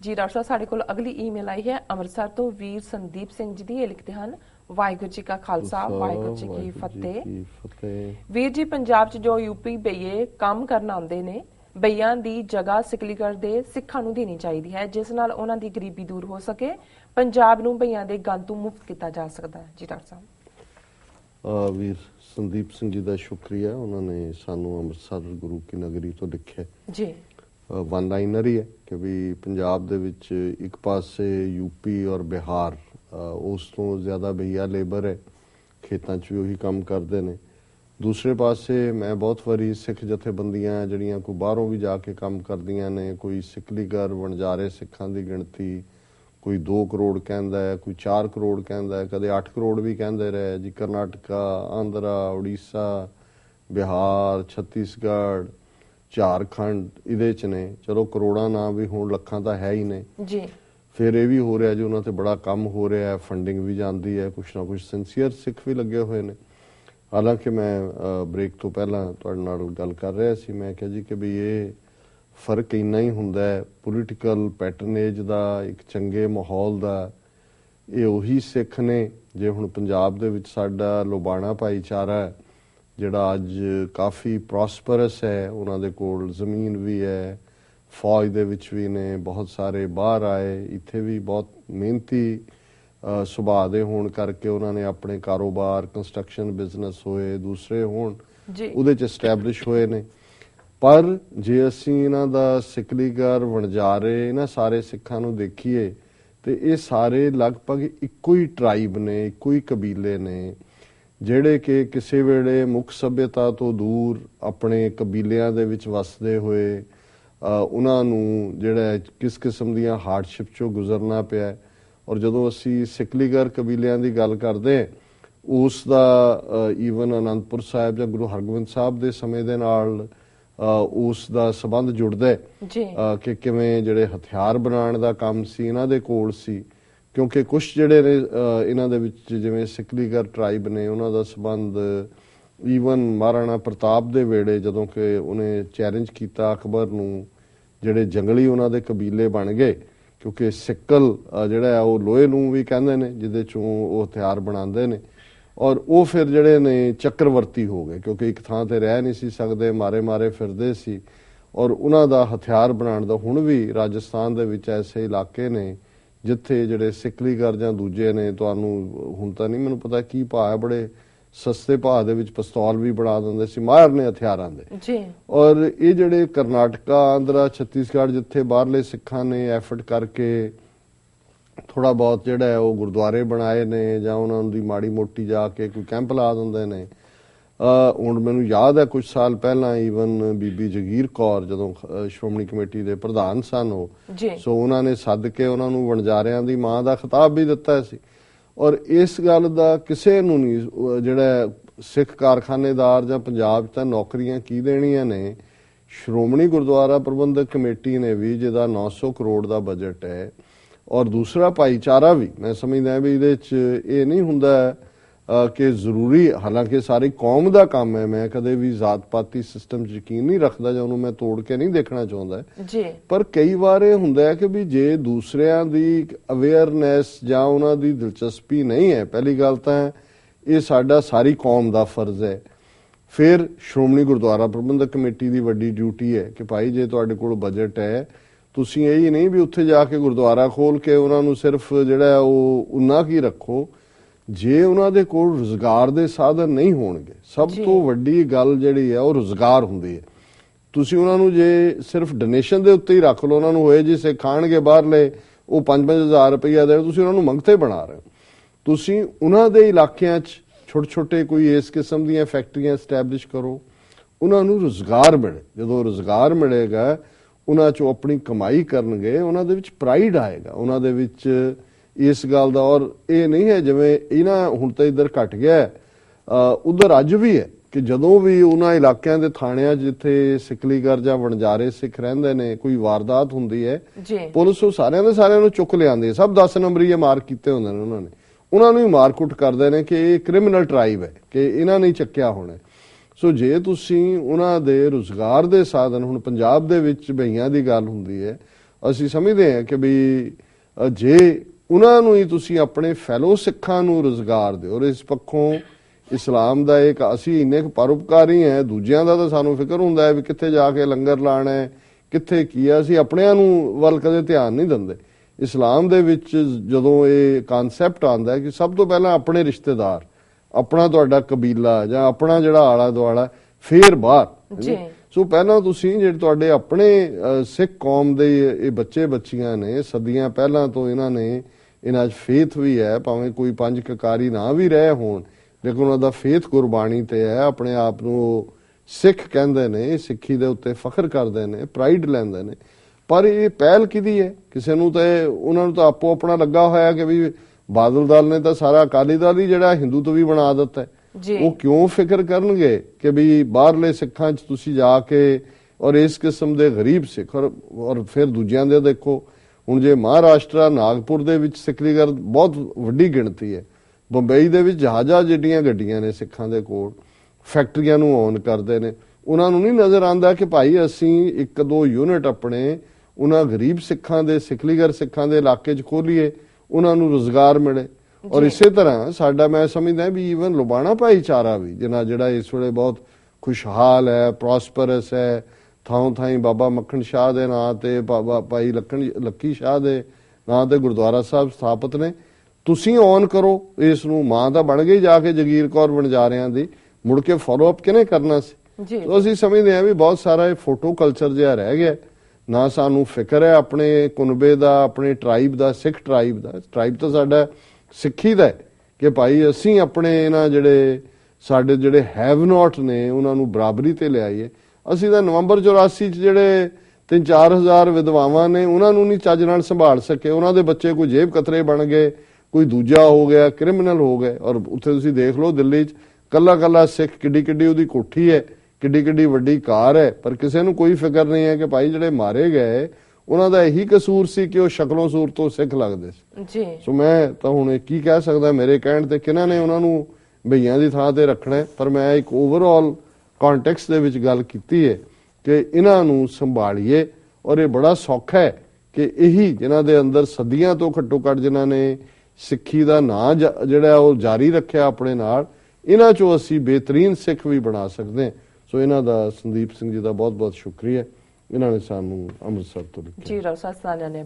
ਜੀ ਡਾਕਟਰ ਸਾਹਿਬ ਸਾਡੇ ਕੋਲ ਅਗਲੀ ਈਮੇਲ ਆਈ ਹੈ। ਅੰਮ੍ਰਿਤਸਰ ਤੋਂ ਵੀਰ ਸੰਦੀਪ ਸਿੰਘ ਜੀ ਦੀ ਇਹ ਲਿਖਦੇ ਹਨ ਵਾਹਿਗੁਰੂ ਜੀ ਕਾ ਖਾਲਸਾ ਵਾਹਿਗੁਰੂ ਜੀ ਕੀ ਫਤਿਹ। ਵੀਰ ਜੀ ਪੰਜਾਬ 'ਚ ਜੋ ਯੂਪੀ ਬਈਏ ਕੰਮ ਕਰਨ ਆਉਂਦੇ ਨੇ ਬਈਆਂ ਦੀ ਜਗ੍ਹਾ ਸਿਕਲੀਗੜ ਦੇ ਸਿੱਖਾਂ ਨੂੰ ਦੇਣੀ ਚਾਹੀਦੀ ਹੈ ਜਿਸ ਨਾਲ ਉਹਨਾਂ ਦੀ ਗਰੀਬੀ ਦੂਰ ਹੋ ਸਕੇ। ਪੰਜਾਬ ਨੂੰ ਬਈਆਂ ਦੇ ਗੰਦ ਤੋਂ ਮੁਕਤ ਕੀਤਾ ਜਾ ਸਕਦਾ ਹੈ। ਜੀ ਡਾਕਟਰ ਸਾਹਿਬ। ਅਹ ਵੀਰ ਸੰਦੀਪ ਸਿੰਘ ਜੀ ਦਾ ਸ਼ੁਕਰੀਆ। ਉਹਨਾਂ ਨੇ ਸਾਨੂੰ ਅੰਮ੍ਰਿਤਸਰ ਗੁਰੂ ਕੀ ਨਗਰੀ ਤੋਂ ਲਿਖਿਆ। ਜੀ। ਵਨ ਲਾਈਨਰ ਹੀ ਹੈ ਕਿ ਵੀ ਪੰਜਾਬ ਦੇ ਵਿੱਚ ਇੱਕ ਪਾਸੇ ਯੂਪੀ ਔਰ ਬਿਹਾਰ ਉਸ ਤੋਂ ਜ਼ਿਆਦਾ ਬਈਆ ਲੇਬਰ ਹੈ, ਖੇਤਾਂ 'ਚ ਵੀ ਉਹੀ ਕੰਮ ਕਰਦੇ ਨੇ। ਦੂਸਰੇ ਪਾਸੇ ਮੈਂ ਬਹੁਤ ਵਾਰੀ ਸਿੱਖ ਜਥੇਬੰਦੀਆਂ ਜਿਹੜੀਆਂ ਕੋਈ ਬਾਹਰੋਂ ਵੀ ਜਾ ਕੇ ਕੰਮ ਕਰਦੀਆਂ ਨੇ, ਕੋਈ ਸਿਕਲੀਗਰ ਵਣਜਾਰੇ ਸਿੱਖਾਂ ਦੀ ਗਿਣਤੀ, ਕੋਈ 2 ਕਰੋੜ ਕਹਿੰਦਾ ਹੈ, ਕੋਈ 4 ਕਰੋੜ ਕਹਿੰਦਾ ਹੈ, ਕਦੇ 8 ਕਰੋੜ ਵੀ ਕਹਿੰਦੇ ਰਹੇ ਜੀ, ਕਰਨਾਟਕਾ, ਆਂਧਰਾ, ਉੜੀਸਾ, ਬਿਹਾਰ, ਛੱਤੀਸਗੜ੍ਹ ਝਾਰਖੰਡ ਇਹਦੇ ਚ ਨੇ। ਚਲੋ ਕਰੋੜਾਂ ਨਾ ਵੀ ਹੁਣ ਲੱਖਾਂ ਤਾਂ ਹੈ ਹੀ ਨੇ। ਜੀ। ਫਿਰ ਇਹ ਵੀ ਹੋ ਰਿਹਾ ਜੀ ਉਹਨਾਂ ਤੇ ਬੜਾ ਕੰਮ ਹੋ ਰਿਹਾ ਹੈ ਫੰਡਿੰਗ ਵੀ ਜਾਂਦੀ ਹੈ ਕੁਛ ਨਾ ਕੁਛ ਸਿੰਸੀਅਰ ਸਿੱਖ ਵੀ ਲੱਗੇ ਹੋਏ ਨੇ। ਹਾਲਾਂਕਿ ਮੈਂ ਬ੍ਰੇਕ ਤੋਂ ਪਹਿਲਾਂ ਤੁਹਾਡੇ ਨਾਲ ਗੱਲ ਕਰ ਰਿਹਾ ਸੀ ਮੈਂ ਕਿਹਾ ਜੀ ਕਿ ਵੀ ਇਹ ਫ਼ਰਕ ਇੰਨਾ ਹੀ ਹੁੰਦਾ ਹੈ ਪੋਲੀਟੀਕਲ ਪੈਟਰਨੇਜ ਦਾ ਇੱਕ ਚੰਗੇ ਮਾਹੌਲ ਦਾ ਇਹ ਉਹੀ ਸਿੱਖ ਨੇ ਜੇ ਹੁਣ ਪੰਜਾਬ ਦੇ ਵਿੱਚ ਸਾਡਾ ਲੋਬਾਣਾ ਭਾਈਚਾਰਾ ਹੈ ਜਿਹੜਾ ਅੱਜ ਕਾਫੀ ਪ੍ਰੋਸਪਰਸ ਹੈ ਉਹਨਾਂ ਦੇ ਕੋਲ ਜ਼ਮੀਨ ਵੀ ਹੈ ਫੌਜ ਦੇ ਵਿੱਚ ਵੀ ਨੇ ਬਹੁਤ ਸਾਰੇ ਬਾਹਰ ਆਏ ਇੱਥੇ ਵੀ ਬਹੁਤ ਮਿਹਨਤੀ ਸੁਭਾਅ ਦੇ ਹੋਣ ਕਰਕੇ ਉਹਨਾਂ ਨੇ ਆਪਣੇ ਕਾਰੋਬਾਰ ਕੰਸਟਰਕਸ਼ਨ ਬਿਜ਼ਨਸ ਹੋਏ ਦੂਸਰੇ ਹੋਣ ਉਹਦੇ ਚ ਐਸਟੈਬਲਿਸ਼ ਹੋਏ ਨੇ। ਪਰ ਜੇ ਅਸੀਂ ਇਹਨਾਂ ਦਾ ਸਿਕਲੀਗਰ ਵਣਜਾਰੇ ਇਹਨਾਂ ਸਾਰੇ ਸਿੱਖਾਂ ਨੂੰ ਦੇਖੀਏ ਤੇ ਇਹ ਸਾਰੇ ਲਗਭਗ ਇੱਕੋ ਹੀ ਟ੍ਰਾਈਬ ਨੇ ਇੱਕੋ ਹੀ ਕਬੀਲੇ ਨੇ। ਜਿਹੜੇ ਕਿ ਕਿਸੇ ਵੇਲੇ ਮੁੱਖ ਸਭਿਅਤਾ ਤੋਂ ਦੂਰ ਆਪਣੇ ਕਬੀਲਿਆਂ ਦੇ ਵਿੱਚ ਵਸਦੇ ਹੋਏ ਉਹਨਾਂ ਨੂੰ ਜਿਹੜਾ ਕਿਸ ਕਿਸਮ ਦੀਆਂ ਹਾਰਡਸ਼ਿਪ ਚੋਂ ਗੁਜ਼ਰਨਾ ਪਿਆ। ਔਰ ਜਦੋਂ ਅਸੀਂ ਸਿਕਲੀਗਰ ਕਬੀਲਿਆਂ ਦੀ ਗੱਲ ਕਰਦੇ ਹਾਂ, ਉਸ ਦਾ ਈਵਨ ਅਨੰਦਪੁਰ ਸਾਹਿਬ ਜਾਂ ਗੁਰੂ ਹਰਗੋਬਿੰਦ ਸਾਹਿਬ ਦੇ ਸਮੇਂ ਦੇ ਨਾਲ ਉਸ ਦਾ ਸਬੰਧ ਜੁੜਦਾ ਹੈ। ਕਿ ਕਿਵੇਂ ਜਿਹੜੇ ਹਥਿਆਰ ਬਣਾਉਣ ਦਾ ਕੰਮ ਸੀ ਇਹਨਾਂ ਦੇ ਕੋਲ ਸੀ। ਕਿਉਂਕਿ ਕੁਝ ਜਿਹੜੇ ਨੇ ਇਹਨਾਂ ਦੇ ਵਿੱਚ ਜਿਵੇਂ ਸਿਕਲੀਗਰ ਟ੍ਰਾਈਬ ਨੇ, ਉਹਨਾਂ ਦਾ ਸਬੰਧ ਈਵਨ ਮਹਾਰਾਣਾ ਪ੍ਰਤਾਪ ਦੇ ਵੇੜੇ ਜਦੋਂ ਕਿ ਉਹਨੇ ਚੈਲੰਜ ਕੀਤਾ ਅਕਬਰ ਨੂੰ, ਜਿਹੜੇ ਜੰਗਲੀ ਉਹਨਾਂ ਦੇ ਕਬੀਲੇ ਬਣ ਗਏ, ਕਿਉਂਕਿ ਸਿੱਕਲ ਜਿਹੜਾ ਹੈ ਉਹ ਲੋਹੇ ਨੂੰ ਵੀ ਕਹਿੰਦੇ ਨੇ, ਜਿਹਦੇ ਚੋਂ ਉਹ ਹਥਿਆਰ ਬਣਾਉਂਦੇ ਨੇ। ਔਰ ਉਹ ਫਿਰ ਜਿਹੜੇ ਨੇ ਚੱਕਰਵਰਤੀ ਹੋ ਗਏ, ਕਿਉਂਕਿ ਇੱਕ ਥਾਂ ਤੇ ਰਹਿ ਨਹੀਂ ਸੀ ਸਕਦੇ, ਮਾਰੇ ਮਾਰੇ ਫਿਰਦੇ ਸੀ। ਔਰ ਉਹਨਾਂ ਦਾ ਹਥਿਆਰ ਬਣਾਉਣ ਦਾ ਹੁਣ ਵੀ ਰਾਜਸਥਾਨ ਦੇ ਵਿੱਚ ਐਸੇ ਇਲਾਕੇ ਨੇ ਜਿੱਥੇ ਜਿਹੜੇ ਸਿਕਲੀਗਰ ਜਾਂ ਦੂਜੇ ਨੇ ਤੁਹਾਨੂੰ ਹੁਣ ਤਾਂ ਨਹੀਂ ਮੈਨੂੰ ਪਤਾ ਕੀ ਭਾਅ ਹੈ ਬੜੇ ਸਸਤੇ ਭਾਅ ਦੇ ਵਿੱਚ ਪਿਸਤੌਲ ਵੀ ਬਣਾ ਦਿੰਦੇ ਸੀ ਮਾਹਰ ਨੇ ਹਥਿਆਰਾਂ ਦੇ। ਜੀ। ਔਰ ਇਹ ਜਿਹੜੇ ਕਰਨਾਟਕਾ ਆਂਧਰਾ ਛੱਤੀਸਗੜ੍ਹ ਜਿੱਥੇ ਬਾਹਰਲੇ ਸਿੱਖਾਂ ਨੇ ਐਫਰਟ ਕਰਕੇ ਥੋੜਾ ਬਹੁਤ ਜਿਹੜਾ ਉਹ ਗੁਰਦੁਆਰੇ ਬਣਾਏ ਨੇ ਜਾਂ ਉਹਨਾਂ ਦੀ ਮਾੜੀ ਮੋਟੀ ਜਾ ਕੇ ਕੋਈ ਕੈਂਪ ਲਾ ਦਿੰਦੇ ਨੇ ਹੁਣ ਮੈਨੂੰ ਯਾਦ ਹੈ ਕੁਝ ਸਾਲ ਪਹਿਲਾਂ ਈਵਨ ਬੀਬੀ ਜਗੀਰ ਕੌਰ ਜਦੋਂ ਸ਼੍ਰੋਮਣੀ ਕਮੇਟੀ ਦੇ ਪ੍ਰਧਾਨ ਸਨ ਉਹ। ਸੋ ਉਹਨਾਂ ਨੇ ਸੱਦ ਕੇ ਉਹਨਾਂ ਨੂੰ ਵਣਜਾਰਿਆਂ ਦੀ ਮਾਂ ਦਾ ਖਿਤਾਬ ਵੀ ਦਿੱਤਾ ਸੀ। ਔਰ ਇਸ ਗੱਲ ਦਾ ਕਿਸੇ ਨੂੰ ਨਹੀਂ ਜਿਹੜਾ ਸਿੱਖ ਕਾਰਖਾਨੇਦਾਰ ਜਾਂ ਪੰਜਾਬ 'ਚ ਤਾਂ ਨੌਕਰੀਆਂ ਕੀ ਦੇਣੀਆਂ ਨੇ? ਸ਼੍ਰੋਮਣੀ ਗੁਰਦੁਆਰਾ ਪ੍ਰਬੰਧਕ ਕਮੇਟੀ ਨੇ ਵੀ ਜਿਹਦਾ 900 ਕਰੋੜ ਦਾ ਬਜਟ ਹੈ। ਔਰ ਦੂਸਰਾ ਭਾਈਚਾਰਾ ਵੀ ਮੈਂ ਸਮਝਦਾ ਵੀ ਇਹਦੇ 'ਚ ਇਹ ਨਹੀਂ ਹੁੰਦਾ ਕਿ ਜ਼ਰੂਰੀ ਹਾਲਾਂਕਿ ਸਾਰੀ ਕੌਮ ਦਾ ਕੰਮ ਹੈ ਮੈਂ ਕਦੇ ਵੀ ਜ਼ਾਤ-ਪਾਤੀ ਸਿਸਟਮ 'ਚ ਯਕੀਨ ਨਹੀਂ ਰੱਖਦਾ ਜਾਂ ਉਹਨੂੰ ਮੈਂ ਤੋੜ ਕੇ ਨਹੀਂ ਦੇਖਣਾ ਚਾਹੁੰਦਾ। ਜੀ। ਪਰ ਕਈ ਵਾਰ ਇਹ ਹੁੰਦਾ ਹੈ ਕਿ ਵੀ ਜੇ ਦੂਸਰਿਆਂ ਦੀ ਅਵੇਅਰਨੈਸ ਜਾਂ ਉਹਨਾਂ ਦੀ ਦਿਲਚਸਪੀ ਨਹੀਂ ਹੈ ਪਹਿਲੀ ਗੱਲ ਤਾਂ ਇਹ ਸਾਡਾ ਸਾਰੀ ਕੌਮ ਦਾ ਫਰਜ਼ ਹੈ। ਫਿਰ ਸ਼੍ਰੋਮਣੀ ਗੁਰਦੁਆਰਾ ਪ੍ਰਬੰਧਕ ਕਮੇਟੀ ਦੀ ਵੱਡੀ ਡਿਊਟੀ ਹੈ ਕਿ ਭਾਈ ਜੇ ਤੁਹਾਡੇ ਕੋਲ ਬਜਟ ਹੈ ਤੁਸੀਂ ਇਹ ਹੀ ਨਹੀਂ ਵੀ ਉੱਥੇ ਜਾ ਕੇ ਗੁਰਦੁਆਰਾ ਖੋਲ ਕੇ ਉਹਨਾਂ ਨੂੰ ਸਿਰਫ ਜਿਹੜਾ ਉਹ ਉਨਾ ਕੀ ਰੱਖੋ ਜੇ ਉਹਨਾਂ ਦੇ ਕੋਲ ਰੋਜ਼ਗਾਰ ਦੇ ਸਾਧਨ ਨਹੀਂ ਹੋਣਗੇ ਸਭ। ਤੋਂ ਵੱਡੀ ਗੱਲ ਜਿਹੜੀ ਹੈ ਉਹ ਰੋਜ਼ਗਾਰ ਹੁੰਦੀ ਹੈ। ਤੁਸੀਂ ਉਹਨਾਂ ਨੂੰ ਜੇ ਸਿਰਫ ਡੋਨੇਸ਼ਨ ਦੇ ਉੱਤੇ ਹੀ ਰੱਖ ਲਓ ਉਹਨਾਂ ਨੂੰ ਹੋਏ ਜੇ ਸੇ ਖਾਣਗੇ ਬਾਹਰਲੇ ਉਹ 5-5000 ਰੁਪਈਆ ਦੇ ਤੁਸੀਂ ਉਹਨਾਂ ਨੂੰ ਮੰਗਤੇ ਬਣਾ ਰਹੇ ਤੁਸੀਂ ਉਹਨਾਂ ਦੇ ਇਲਾਕਿਆਂ 'ਚ ਛੋਟੇ ਛੋਟੇ ਕੋਈ ਇਸ ਕਿਸਮ ਦੀਆਂ ਫੈਕਟਰੀਆਂ ਸਟੈਬਲਿਸ਼ ਕਰੋ ਉਹਨਾਂ ਨੂੰ ਰੋਜ਼ਗਾਰ ਮਿਲੇ। ਜਦੋਂ ਰੋਜ਼ਗਾਰ ਮਿਲੇਗਾ ਉਹਨਾਂ 'ਚੋਂ ਆਪਣੀ ਕਮਾਈ ਕਰਨਗੇ ਉਹਨਾਂ ਦੇ ਵਿੱਚ ਪ੍ਰਾਈਡ ਆਏਗਾ ਉਹਨਾਂ ਦੇ ਵਿੱਚ ਇਸ ਗੱਲ ਦਾ। ਔਰ ਇਹ ਨਹੀਂ ਹੈ ਜਿਵੇਂ ਇਹਨਾਂ ਹੁਣ ਤਾਂ ਇੱਧਰ ਘਟ ਗਿਆ ਉਧਰ ਅੱਜ ਵੀ ਹੈ ਕਿ ਜਦੋਂ ਵੀ ਉਹਨਾਂ ਇਲਾਕਿਆਂ ਦੇ ਥਾਣਿਆਂ ਜਿੱਥੇ ਸਿਕਲੀਗਰ ਜਾਂ ਵਣਜਾਰੇ ਸਿੱਖ ਰਹਿੰਦੇ ਨੇ ਕੋਈ ਵਾਰਦਾਤ ਹੁੰਦੀ ਹੈ ਪੁਲਿਸ ਉਹ ਸਾਰਿਆਂ ਦੇ ਸਾਰਿਆਂ ਨੂੰ ਚੁੱਕ ਲਿਆਂਦੀ ਹੈ। ਸਭ 10 ਨੰਬਰੀਏ ਮਾਰ ਕੀਤੇ ਹੁੰਦੇ ਨੇ ਉਹਨਾਂ ਨੇ। ਉਹਨਾਂ ਨੂੰ ਹੀ ਮਾਰਕੁੱਟ ਕਰਦੇ ਨੇ ਕਿ ਇਹ ਕ੍ਰਿਮੀਨਲ ਟ੍ਰਾਈਬ ਹੈ ਕਿ ਇਹਨਾਂ ਨੇ ਚੱਕਿਆ ਹੋਣਾ। ਸੋ ਜੇ ਤੁਸੀਂ ਉਹਨਾਂ ਦੇ ਰੋਜ਼ਗਾਰ ਦੇ ਸਾਧਨ ਹੁਣ ਪੰਜਾਬ ਦੇ ਵਿੱਚ ਬਈਆਂ ਦੀ ਗੱਲ ਹੁੰਦੀ ਹੈ ਅਸੀਂ ਸਮਝਦੇ ਹਾਂ ਕਿ ਵੀ ਜੇ ਉਹਨਾਂ ਨੂੰ ਹੀ ਤੁਸੀਂ ਆਪਣੇ ਫੈਲੋ ਸਿੱਖਾਂ ਨੂੰ ਰੋਜ਼ਗਾਰ ਦਿਓ ਔਰ ਇਸ ਪੱਖੋਂ ਇਸਲਾਮ ਦਾ ਇੱਕ ਅਸੀਂ ਇੰਨੇ ਕੁ ਪਰਉਪਕਾਰੀ ਹੈ ਦੂਜਿਆਂ ਦਾ ਤਾਂ ਸਾਨੂੰ ਫਿਕਰ ਹੁੰਦਾ ਹੈ ਵੀ ਕਿੱਥੇ ਜਾ ਕੇ ਲੰਗਰ ਲਾਣਾ ਹੈ ਕਿੱਥੇ ਕੀ ਹੈ। ਅਸੀਂ ਆਪਣਿਆਂ ਨੂੰ ਵੱਲ ਕਦੇ ਧਿਆਨ ਨਹੀਂ ਦਿੰਦੇ। ਇਸਲਾਮ ਦੇ ਵਿੱਚ ਜਦੋਂ ਇਹ ਕਨਸੈਪਟ ਆਉਂਦਾ ਹੈ ਕਿ ਸਭ ਤੋਂ ਪਹਿਲਾਂ ਆਪਣੇ ਰਿਸ਼ਤੇਦਾਰ ਆਪਣਾ ਤੁਹਾਡਾ ਕਬੀਲਾ ਜਾਂ ਆਪਣਾ ਜਿਹੜਾ ਆਲਾ ਦੁਆਲਾ ਫਿਰ ਬਾਹਰ ਜੀ। ਸੋ ਪਹਿਲਾਂ ਤੁਸੀਂ ਜਿਹੜੇ ਤੁਹਾਡੇ ਆਪਣੇ ਸਿੱਖ ਕੌਮ ਦੇ ਇਹ ਬੱਚੇ ਬੱਚੀਆਂ ਨੇ ਸਦੀਆਂ ਪਹਿਲਾਂ ਤੋਂ ਇਹਨਾਂ ਨੇ ਇਹਨਾਂ 'ਚ ਫੇਥ ਵੀ ਹੈ ਭਾਵੇਂ ਕੋਈ ਪੰਜ ਕਕਾਰੀ ਨਾ ਵੀ ਰਹੇ ਹੋਣ ਲੇਕਿਨ ਉਹਨਾਂ ਦਾ ਫੇਥ ਗੁਰਬਾਣੀ ਤੇ ਹੈ ਆਪਣੇ ਆਪ ਨੂੰ ਸਿੱਖ ਕਹਿੰਦੇ ਨੇ ਸਿੱਖੀ ਦੇ ਉੱਤੇ ਫਖਰ ਕਰਦੇ ਨੇ ਪ੍ਰਾਈਡ ਲੈਂਦੇ ਨੇ। ਪਰ ਇਹ ਪਹਿਲ ਕਿਹਦੀ ਹੈ? ਕਿਸੇ ਨੂੰ ਤਾਂ ਉਹਨਾਂ ਨੂੰ ਤਾਂ ਆਪੋ ਆਪਣਾ ਲੱਗਾ ਹੋਇਆ ਕਿ ਵੀ ਬਾਦਲ ਦਲ ਨੇ ਤਾਂ ਸਾਰਾ ਅਕਾਲੀ ਦਲ ਹੀ ਜਿਹੜਾ ਹਿੰਦੂ ਤੋਂ ਵੀ ਬਣਾ ਦਿੱਤਾ। ਉਹ ਕਿਉਂ ਫਿਕਰ ਕਰਨਗੇ ਕਿ ਵੀ ਬਾਹਰਲੇ ਸਿੱਖਾਂ 'ਚ ਤੁਸੀਂ ਜਾ ਕੇ ਔਰ ਇਸ ਕਿਸਮ ਦੇ ਗਰੀਬ ਸਿੱਖ ਔਰ ਫਿਰ ਦੂਜਿਆਂ ਦੇ ਦੇਖੋ ਹੁਣ ਜੇ ਮਹਾਰਾਸ਼ਟਰ ਨਾਗਪੁਰ ਦੇ ਵਿੱਚ ਸਿੱਖੀਗਰ ਬਹੁਤ ਵੱਡੀ ਗਿਣਤੀ ਹੈ। ਬੰਬਈ ਦੇ ਵਿੱਚ ਜਹਾਜ਼ਾਂ ਜਿੱਡੀਆਂ ਗੱਡੀਆਂ ਨੇ ਸਿੱਖਾਂ ਦੇ ਕੋਲ ਫੈਕਟਰੀਆਂ ਨੂੰ ਔਨ ਕਰਦੇ ਨੇ। ਉਹਨਾਂ ਨੂੰ ਨਹੀਂ ਨਜ਼ਰ ਆਉਂਦਾ ਕਿ ਭਾਈ ਅਸੀਂ ਇੱਕ ਦੋ ਯੂਨਿਟ ਆਪਣੇ ਉਹਨਾਂ ਗਰੀਬ ਸਿੱਖਾਂ ਦੇ ਸਿੱਖਲੀਗਰ ਸਿੱਖਾਂ ਦੇ ਇਲਾਕੇ 'ਚ ਖੋਲੀਏ ਉਹਨਾਂ ਨੂੰ ਰੋਜ਼ਗਾਰ ਮਿਲੇ। ਔਰ। ਇਸੇ ਤਰ੍ਹਾਂ ਸਾਡਾ ਮੈਂ ਸਮਝਦਾ ਵੀ ਈਵਨ ਲੁਬਾਣਾ ਭਾਈਚਾਰਾ ਵੀ ਜਿਨ੍ਹਾਂ ਜਿਹੜਾ ਇਸ ਵੇਲੇ ਬਹੁਤ ਖੁਸ਼ਹਾਲ ਹੈ ਪ੍ਰੋਸਪਰਸ ਹੈ ਥਾਂ ਥਾਂ ਬਾਬਾ ਮੱਖਣ ਸ਼ਾਹ ਦੇ ਨਾਂ ਤੇ ਬਾਬਾ ਭਾਈ ਲੱਖਣ ਲੱਕੀ ਸ਼ਾਹ ਦੇ ਨਾਂ ਤੇ ਗੁਰਦੁਆਰਾ ਸਾਹਿਬ ਸਥਾਪਿਤ ਨੇ। ਤੁਸੀਂ ਔਨ ਕਰੋ ਇਸ ਨੂੰ ਮਾਂ ਤਾਂ ਬਣ ਗਈ ਜਾ ਕੇ ਜਗੀਰ ਕੌਰ ਵਣਜਾਰਿਆਂ ਦੀ। ਮੁੜ ਕੇ ਫਾਲੋ ਅਪ ਕਿਹਨੇ ਕਰਨਾ ਸੀ? ਜੀ। ਅਸੀਂ ਸਮਝਦੇ ਹਾਂ ਵੀ ਬਹੁਤ ਸਾਰਾ ਇਹ ਫੋਟੋ ਕਲਚਰ ਜਿਹਾ ਰਹਿ ਗਿਆ। ਨਾ ਸਾਨੂੰ ਫਿਕਰ ਹੈ ਆਪਣੇ ਕੁਨਬੇ ਦਾ ਆਪਣੇ ਟ੍ਰਾਈਬ ਦਾ ਸਿੱਖ ਟ੍ਰਾਈਬ ਦਾ। ਟ੍ਰਾਈਬ ਤਾਂ ਸਾਡਾ ਸਿੱਖੀ ਦਾ ਕਿ ਭਾਈ ਅਸੀਂ ਆਪਣੇ ਇਹਨਾਂ ਜਿਹੜੇ ਸਾਡੇ ਜਿਹੜੇ ਹੈਵ ਨਾਟ ਨੇ ਉਹਨਾਂ ਨੂੰ ਬਰਾਬਰੀ ਤੇ ਲਿਆਈਏ। ਅਸੀਂ ਤਾਂ ਨਵੰਬਰ 84 ਚ ਜਿਹੜੇ 3-4000 ਵਿਧਵਾਵਾਂ ਨੇ ਉਹਨਾਂ ਨੂੰ ਨਹੀਂ ਚੱਜ ਨਾਲ ਸੰਭਾਲ ਸਕੇ। ਉਹਨਾਂ ਦੇ ਬੱਚੇ ਕੋਈ ਜੇਬ ਕਤਰੇ ਬਣ ਗਏ ਕੋਈ ਦੂਜਾ ਹੋ ਗਿਆ ਕ੍ਰਿਮੀਨਲ ਹੋ ਗਏ। ਔਰ ਉੱਥੇ ਤੁਸੀਂ ਦੇਖ ਲਓ ਦਿੱਲੀ 'ਚ ਕੱਲਾ ਕੱਲਾ ਸਿੱਖ ਕਿੱਡੀ ਕਿੱਡੀ ਉਹਦੀ ਕੋਠੀ ਹੈ ਕਿੱਡੀ ਕਿੱਡੀ ਵੱਡੀ ਕਾਰ ਹੈ। ਪਰ ਕਿਸੇ ਨੂੰ ਕੋਈ ਫਿਕਰ ਨਹੀਂ ਹੈ ਕਿ ਭਾਈ ਜਿਹੜੇ ਮਾਰੇ ਗਏ ਉਹਨਾਂ ਦਾ ਇਹੀ ਕਸੂਰ ਸੀ ਕਿ ਉਹ ਸ਼ਕਲੋਂ ਸੂਰਤ ਸਿੱਖ ਲੱਗਦੇ ਸੀ। ਜੀ। ਸੋ ਮੈਂ ਤਾਂ ਹੁਣ ਇਹ ਕੀ ਕਹਿ ਸਕਦਾ ਮੇਰੇ ਕਹਿਣ ਤੇ ਕਿਹਨਾਂ ਨੇ ਉਹਨਾਂ ਨੂੰ ਭਈਆਂ ਦੀ ਥਾਂ ਤੇ ਰੱਖਣਾ ਪਰ ਮੈਂ ਇੱਕ ਓਵਰਆਲ ਕੰਟੈਕਸਟ ਦੇ ਵਿੱਚ ਗੱਲ ਕੀਤੀ ਹੈ ਕਿ ਇਹਨਾਂ ਨੂੰ ਸੰਭਾਲੀਏ ਔਰ ਇਹ ਬੜਾ ਸੌਖਾ ਹੈ ਕਿ ਇਹੀ ਜਿਨ੍ਹਾਂ ਦੇ ਅੰਦਰ ਸਦੀਆਂ ਤੋਂ ਘੱਟੋ ਘੱਟ ਜਿਨ੍ਹਾਂ ਨੇ ਸਿੱਖੀ ਦਾ ਨਾਂ ਜ- ਜਿਹੜਾ ਉਹ ਜਾਰੀ ਰੱਖਿਆ ਆਪਣੇ ਨਾਲ, ਇਹਨਾਂ ਚੋਂ ਅਸੀਂ ਬਿਹਤਰੀਨ ਸਿੱਖ ਵੀ ਬਣਾ ਸਕਦੇ ਹਾਂ। ਸੋ ਇਹਨਾਂ ਦਾ, ਸੰਦੀਪ ਸਿੰਘ ਜੀ ਦਾ ਬਹੁਤ ਬਹੁਤ ਸ਼ੁਕਰੀਆ। ਇਹਨਾਂ ਨੇ ਸਾਨੂੰ ਅੰਮ੍ਰਿਤਸਰ ਤੋਂ ਲਿਖਿਆ। ਜੀ, ਰੌਸਾ ਸਾਨਾ ਨੇ